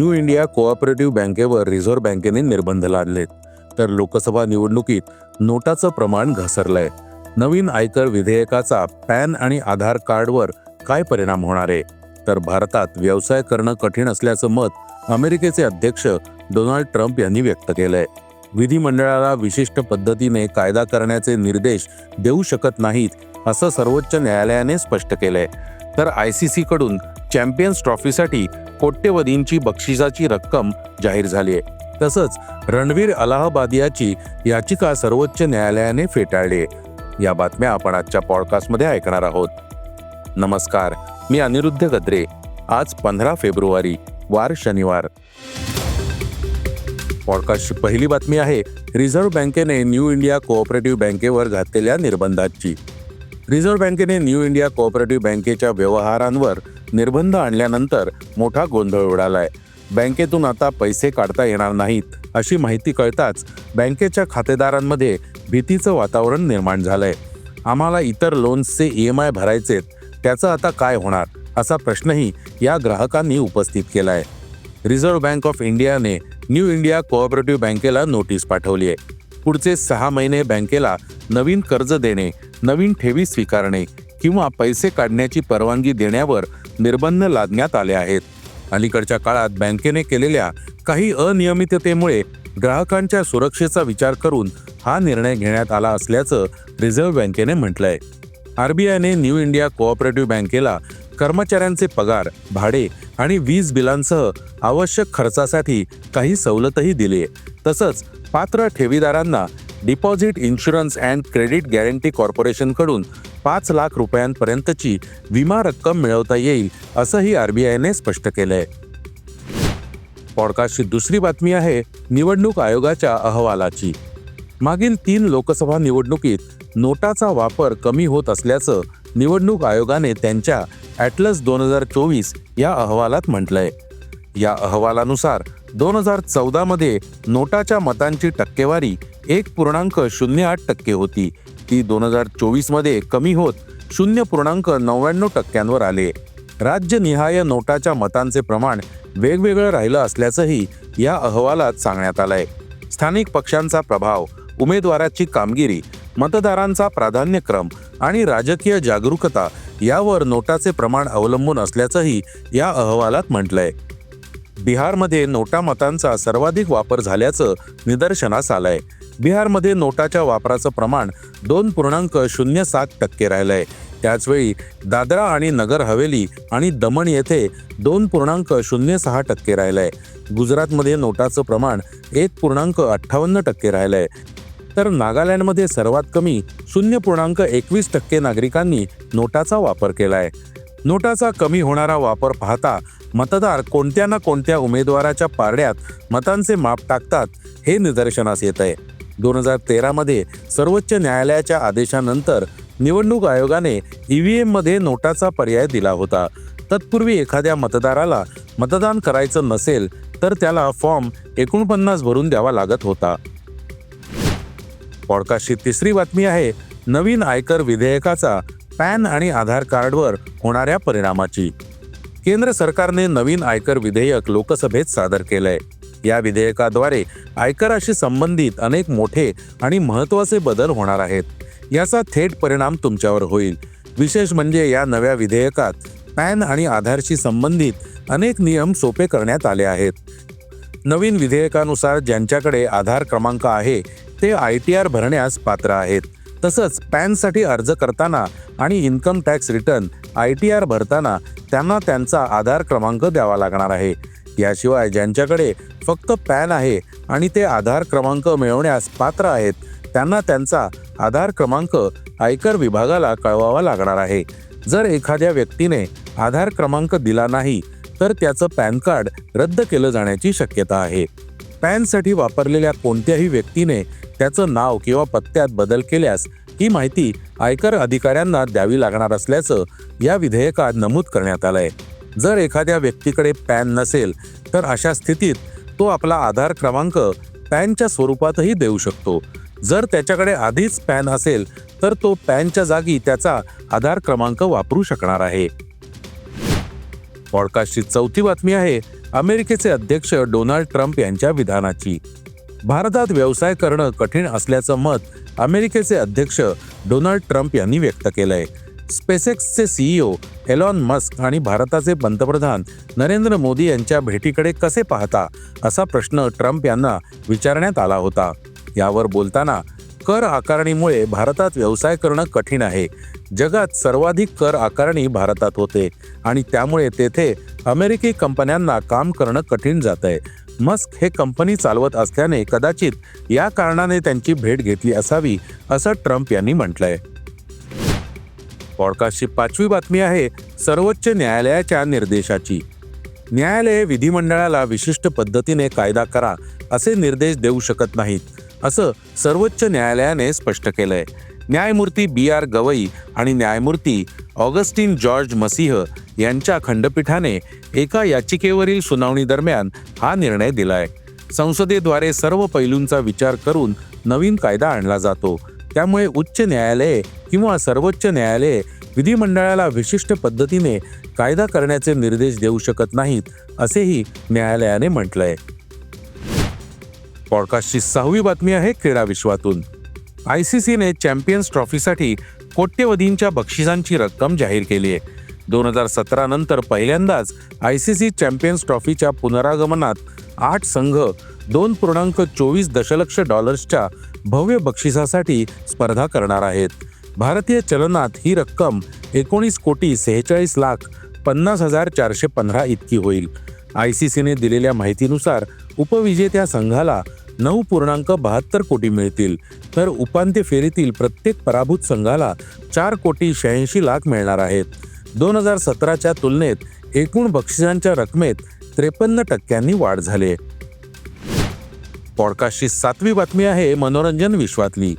New India cooperative बँकेवर reserve बँकेने निर्बंध लादलेत. तर लोकसभा निवडणुकीत नोटाचं प्रमाण घसरलंय. नवीन आयकर विधेयकाचा पॅन आणि आधार कार्डवर काय परिणाम होणार आहे? तर भारतात व्यवसाय करणं कठीण असल्याचं मत अमेरिकेचे अध्यक्ष डोनाल्ड ट्रम्प यांनी व्यक्त केलंय. विधिमंडळाला विशिष्ट पद्धतीने कायदा करण्याचे निर्देश देऊ शकत नाहीत असं सर्वोच्च न्यायालयाने स्पष्ट केलंय. तर आय सी सी कडून चॅम्पियन्स ट्रॉफीसाठी कोट्यवधींची बक्षिसाची रक्कम जाहीर झाली आहे. तसंच रणवीर अलाहाबादियाची याचिका सर्वोच्च न्यायालयाने फेटाळली आहे. या बातम्या आपण आजच्या पॉडकास्टमध्ये ऐकणार आहोत. नमस्कार मी अनिरुद्ध गद्रे. आज पंधरा फेब्रुवारी वार शनिवार. पॉडकास्टची पहिली बातमी आहे रिझर्व्ह बँकेने न्यू इंडिया कोऑपरेटिव्ह बँकेवर घातलेल्या निर्बंधाची. रिझर्व्ह बँकेने न्यू इंडिया कोऑपरेटिव्ह बँकेच्या व्यवहारांवर निर्बंध आणल्यानंतर मोठा गोंधळ उडालाय. बँकेतून आता पैसे काढता येणार नाहीत अशी माहिती कळताच बँकेच्या खातेदारांमध्ये भीतीचं वातावरण निर्माण झालंय. आम्हाला इतर लोन्सचे ई एम आय भरायचेत त्याचं आता काय होणार असा प्रश्नही या ग्राहकांनी उपस्थित केलाय. रिझर्व्ह बँक ऑफ इंडियाने न्यू इंडिया कोऑपरेटिव्ह बँकेला नोटीस पाठवली आहे पुढचे सहा महिने बँकेला नवीन कर्ज देणे नवीन ठेवी स्वीकारणे किंवा पैसे काढण्याची परवानगी देण्यावर निर्बंध लादण्यात आले आहेत. अलीकडच्या काळात बँकेने केलेल्या काही अनियमिततेमुळे ग्राहकांच्या सुरक्षेचा विचार करून हा निर्णय घेण्यात आला असल्याचं रिझर्व्ह बँकेने म्हटलंय. आरबीआयने न्यू इंडिया कोऑपरेटिव्ह बँकेला कर्मचाऱ्यांचे पगार भाडे आणि वीज बिलांसह आवश्यक खर्चासाठी काही सवलतही दिली. आहे तसंच पात्र ठेवीदारांना deposit insurance and credit guarantee कॉर्पोरेशनकडून पाच लाख रुपयांपर्यंतची विमा रक्कम मिळवता येईल असंही आरबीआयने स्पष्ट केलंय. पॉडकास्टची दुसरी बातमी आहे निवडणूक आयोगाच्या अहवालाची. मागील तीन लोकसभा निवडणुकीत नोटाचा वापर कमी होत असल्याचं निवडणूक आयोगाने त्यांच्या ॲटलस दोन हजार चोवीस या अहवालात म्हटलंय. या अहवालानुसार दोन हजार चौदामध्ये नोटाच्या मतांची टक्केवारी एक पूर्णांक शून्य आठ टक्के होती. ती दोन हजार चोवीसमध्ये कमी होत शून्य पूर्णांक नव्याण्णव टक्क्यांवर आले. राज्यनिहाय नोटाच्या मतांचे प्रमाण वेगवेगळं राहिलं असल्याचंही या अहवालात सांगण्यात आलंय. स्थानिक पक्षांचा प्रभाव उमेदवाराची कामगिरी मतदारांचा प्राधान्यक्रम आणि राजकीय जागरूकता यावर नोटाचे प्रमाण अवलंबून असल्याचंही या अहवालात म्हटलंय. बिहारमध्ये नोटा मतांचा सर्वाधिक वापर झाल्याचं निदर्शनास आलंय. बिहारमध्ये नोटाच्या वापराचं प्रमाण दोन पूर्णांक शून्य सात टक्के राहिलंय. त्याचवेळी दादरा आणि नगर हवेली आणि दमण येथे दोन पूर्णांक शून्य सहा टक्के राहिलंय. गुजरातमध्ये नोटाचं प्रमाण एक पूर्णांक अठ्ठावन्न टक्के राहिलंय. तर नागालँडमध्ये सर्वात कमी शून्य पूर्णांक एकवीस टक्के नागरिकांनी नोटाचा वापर केलाय. नोटाचा कमी होणारा वापर पाहता मतदार कोणत्या ना कोणत्या उमेदवाराच्या पारड्यात मतांचे माप टाकतात हे निदर्शनास येत आहे दोन हजार तेरामध्ये सर्वोच्च न्यायालयाच्या आदेशानंतर निवडणूक आयोगाने ई व्ही एममध्ये नोटाचा पर्याय दिला होता. तत्पूर्वी एखाद्या मतदाराला मतदान करायचं नसेल तर त्याला फॉर्म एकोणपन्नास भरून द्यावा लागत होता. पॉडकास्टची तिसरी बातमी आहे नवीन आयकर विधेयकाचा पॅन आणि आधार कार्डवर होणाऱ्या परिणामाची. केंद्र सरकारने नवीन आयकर विधेयक लोकसभेत सादर केलंय. या विधेयकाद्वारे आयकराशी संबंधित अनेक मोठे आणि महत्त्वाचे बदल होणार आहेत. याचा थेट परिणाम तुमच्यावर होईल. विशेष म्हणजे या नव्या विधेयकात पॅन आणि आधारशी संबंधित अनेक नियम सोपे करण्यात आले आहेत. नवीन विधेयकानुसार ज्यांच्याकडे आधार क्रमांक आहे ते आय टी आर भरण्यास पात्र आहेत. तसंच पॅनसाठी अर्ज करताना आणि income tax return I T R भरताना त्यांना त्यांचा आधार क्रमांक द्यावा लागणार आहे. याशिवाय ज्यांच्याकडे फक्त पॅन आहे आणि ते आधार क्रमांक मिळवण्यास पात्र आहेत त्यांना त्यांचा आधार क्रमांक आयकर विभागाला कळवावा लागणार आहे. जर एखाद्या व्यक्तीने आधार क्रमांक दिला नाही तर त्याचं पॅन कार्ड रद्द केलं जाण्याची शक्यता आहे. पॅनसाठी वापरलेल्या कोणत्याही व्यक्तीने त्याचं नाव किंवा पत्त्यात बदल केल्यास ही माहिती आयकर अधिकाऱ्यांना द्यावी लागणार असल्याचं या विधेयकात नमूद करण्यात आलंय. जर एखाद्या व्यक्तीकडे पॅन नसेल तर अशा स्थितीत तो आपला आधार क्रमांक पॅनच्या स्वरूपातही देऊ शकतो. जर त्याच्याकडे आधीच पॅन असेल तर तो पॅनच्या जागी त्याचा आधार क्रमांक वापरू शकणार आहे. पॉडकास्टची चौथी बातमी आहे अमेरिकेचे अध्यक्ष डोनाल्ड ट्रम्प यांच्या विधानाची. भारतात व्यवसाय करणं कठीण असल्याचं मत अमेरिकेचे अध्यक्ष डोनाल्ड ट्रम्प यांनी व्यक्त केलंय. स्पेसेक्सचे सीईओ एलॉन मस्क आणि भारताचे पंतप्रधान नरेंद्र मोदी यांच्या भेटीकडे कसे पाहता असा प्रश्न ट्रम्प यांना विचारण्यात आला होता. यावर बोलताना कर आकारणीमुळे भारतात व्यवसाय करणं कठीण आहे. जगात सर्वाधिक कर आकारणी भारतात होते आणि त्यामुळे तेथे अमेरिकी कंपन्यांना काम करणं कठीण जात आहे मस्क हे कंपनी चालवत असल्याने कदाचित या कारणाने त्यांची भेट घेतली असावी असं ट्रम्प यांनी म्हटलंय. पॉडकास्टची पाचवी बातमी आहे सर्वोच्च न्यायालयाच्या निर्देशाची. न्यायालये विधिमंडळाला विशिष्ट पद्धतीने कायदा करा असे निर्देश देऊ शकत नाहीत असं सर्वोच्च न्यायालयाने स्पष्ट केलंय. न्यायमूर्ती बी आर गवई आणि न्यायमूर्ती ऑगस्टिन जॉर्ज मसीह यांच्या खंडपीठाने एका याचिकेवरील सुनावणी दरम्यान हा निर्णय दिलाय. संसदेद्वारे सर्व पैलूंचा विचार करून नवीन कायदा आणला जातो. त्यामुळे उच्च न्यायालये किंवा सर्वोच्च न्यायालये विधिमंडळाला विशिष्ट पद्धतीने कायदा करण्याचे निर्देश देऊ शकत नाहीत असेही न्यायालयाने म्हटलंय. पॉडकास्टची सहावी बातमी आहे क्रीडा विश्वातून. आय सी सीने चॅम्पियन्स ट्रॉफीसाठी कोट्यवधींच्या बक्षिसांची रक्कम जाहीर केली आहे. दोन हजार सतरा नंतर पहिल्यांदाच आय सी सी चॅम्पियन्स ट्रॉफीच्या पुनरागमनात आठ संघ दोन पूर्णांक चोवीस दशलक्ष डॉलर्सच्या भव्य बक्षिसासाठी स्पर्धा करणार आहेत. भारतीय चलनात ही रक्कम एकोणीस कोटी सेहेचाळीस लाख पन्नास हजार चारशे पंधरा इतकी होईल. आय सी सीने दिलेल्या माहितीनुसार उपविजेत्या संघाला नऊ पूर्णांक बहात्तर कोटी मिळतील. तर उपांत्य फेरीतील प्रत्येक पराभूत संघाला चार कोटी शहाऐंशी लाख मिळणार आहेत. दोन हजार सतराच्या तुलनेत एकूण बक्षिसांच्या रकमेत त्रेपन्न टक्क्यांनी वाढ झाली पॉडकास्टची सातवी बातमी आहे मनोरंजन विश्वातली.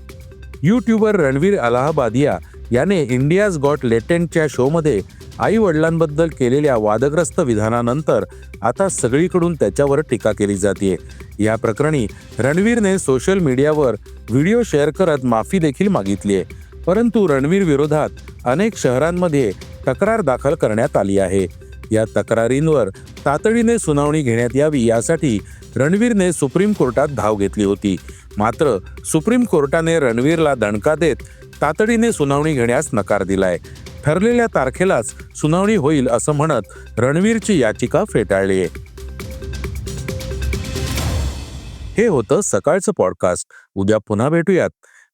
यूट्यूबर रणवीर अलाहाबादिया याने इंडियाज गॉट लेटेंटच्या शोमध्ये आई वडिलांबद्दल केलेल्या वादग्रस्त विधानानंतर आता सगळीकडून त्याच्यावर टीका केली जाते या प्रकरणी रणवीरने सोशल मीडियावर व्हिडिओ शेअर करत माफी देखील मागितली आहे परंतु रणवीर विरोधात अनेक शहरांमध्ये तक्रार दाखल करण्यात आली आहे. या तक्रारींवर तातडीने सुनावणी घेण्यात यावी यासाठी रणवीरने सुप्रीम कोर्टात धाव घेतली होती. मात्र सुप्रीम कोर्टाने रणवीरला दणका देत तातडीने सुनावणी घेण्यास नकार दिलाय. ठरलेल्या तारखेलाच सुनावणी होईल असं म्हणत रणवीरची याचिका फेटाळली आहे. हे होतं सकाळचं पॉडकास्ट. उद्या पुन्हा भेटूयात.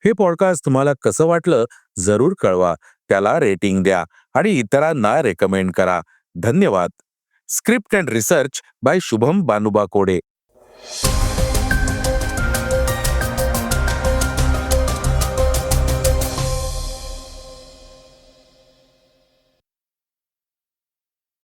हे पॉडकास्ट तुम्हाला कसं वाटलं जरूर कळवा. त्याला रेटिंग द्या आणि इतरांना रेकमेंड करा. धन्यवाद. Script and research by Shubham बानुबा कोडे Bye.